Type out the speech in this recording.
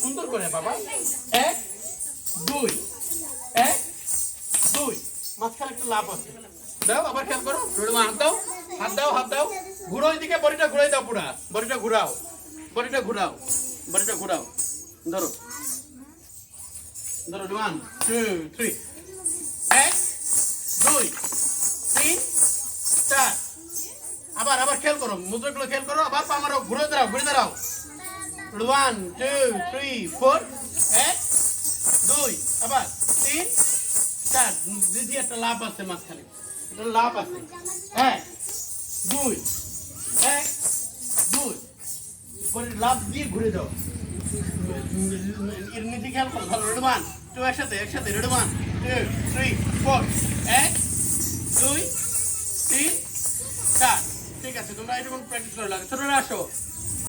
সুন্দর করে বাবা। এক, দুই এক, দুই। মাঝখানে একটা লাভ আছে। দাও, আবার খেয়াল করো। রোডমা হাত দাও হাত দাও হাত দাও। ঘুরো এদিকে বডিটা ঘুরাই দাও পুরা। বডিটা ঘুরাও। বডিটা ঘুরাও। বডিটা ঘুরাও। ধরো। ধরো ওয়ান টু থ্রি এক, দুই, তিন, চার। আবার আবার খেয়াল করো। মুদ্রাগুলো খেয়াল করো। আবার পা ঘুরে দাঁড়াও ঘুরে দাঁড়াও। ওয়ান টু থ্রি ফোর এক, দুই, আবার তিন, চার। দিদি, একটা লাভ আছে মাঝখানে। একটা লাভ আছে। এক, দুই এক, দুই। পরে লাভ দিয়ে ঘুরে যাও। এর নিচে খেয়াল করো ভালো রেডমান টু একসাথে একসাথে রেডমান টু থ্রি ফোর এক, দুই, তিন, চার। ঠিক আছে, তোমরা এরকম প্র্যাকটিস করে লাগে ছোটরা আসো।